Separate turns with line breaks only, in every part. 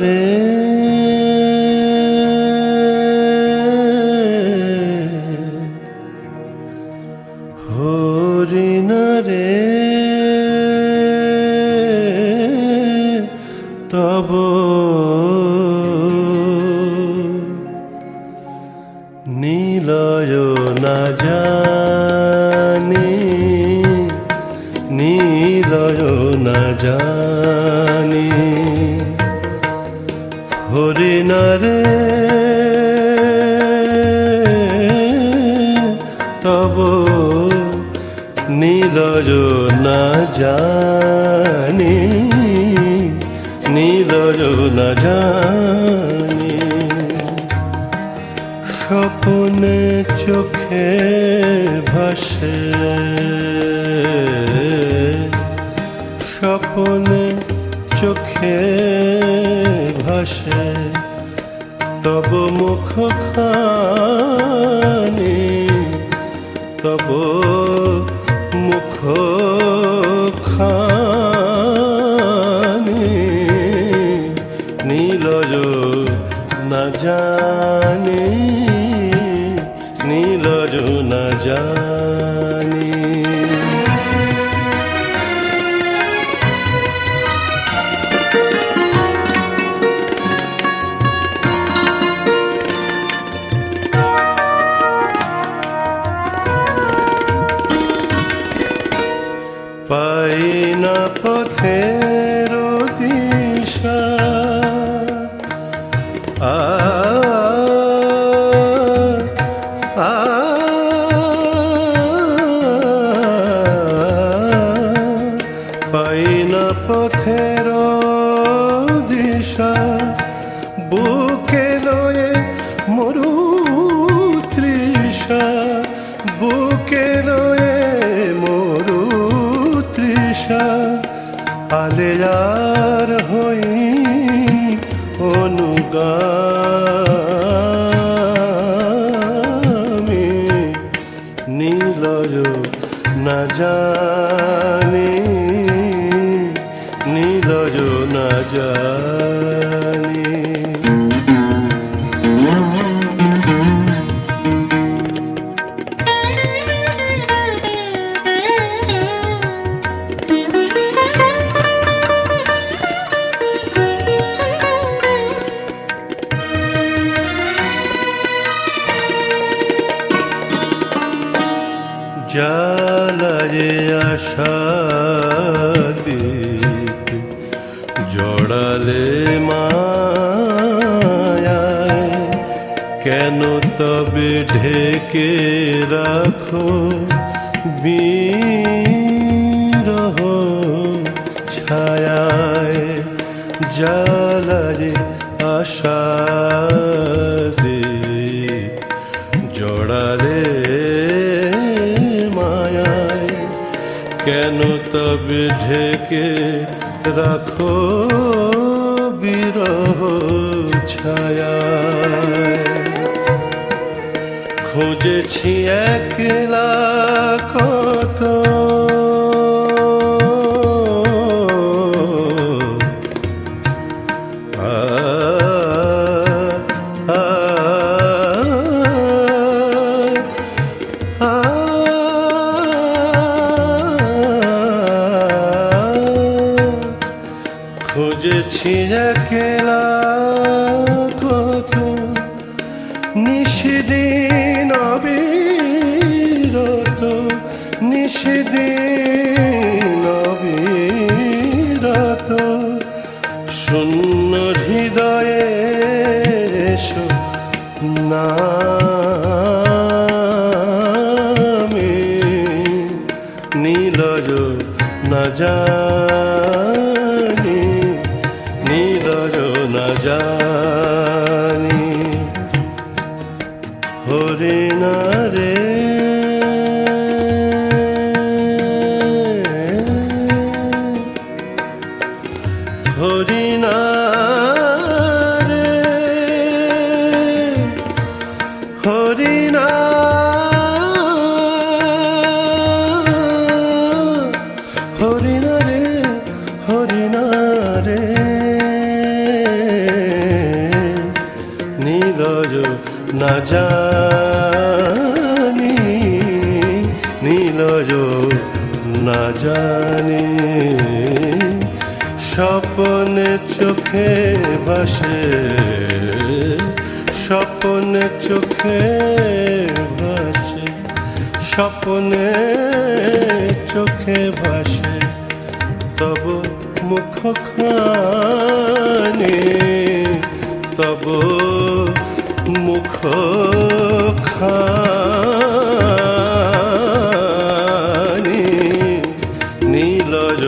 রে। হরিণা রে। তব নীলয় না জানি নীলয় না জানি। হরিণারে তব নীলয় না জানি নীলয় না জানি। স্বপনে চোখে ভাসে মুখ খানি তব মুখ খানি নীলজ না জানি নীলজ না জানি। তৃষা আলেয়ার হই অনুগামি নীলয় না জানি নীলয় না জানি। জালারে আশা দিত। জড়ালে মায়ায় কেন তবে ঢেকে রাখো বিরহ ছায়ায়? জালারে আশা তবে ঢেকে রাখো বিরহ ছায়া খুঁজেছি একলা খুঁজেছি একলা কত নিষিদিন অবিরত নিষিদিন অবিরত। শূন্য হৃদয়ে এসো নামে নীলজ না জানি হরিণা রে না জানি নীলজ না জানি। স্বপনে চোখে বসে স্বপনে চোখে বসে স্বপনে চোখে বসে তব মুখ খানে তব মুখ খানি নীলর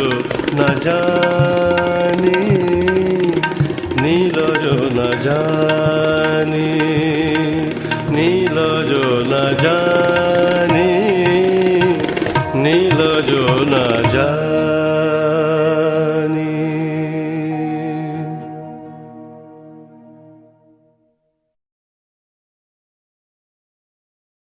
না জানি নীলর না জানি নীলর না জানি নীলর না জানি।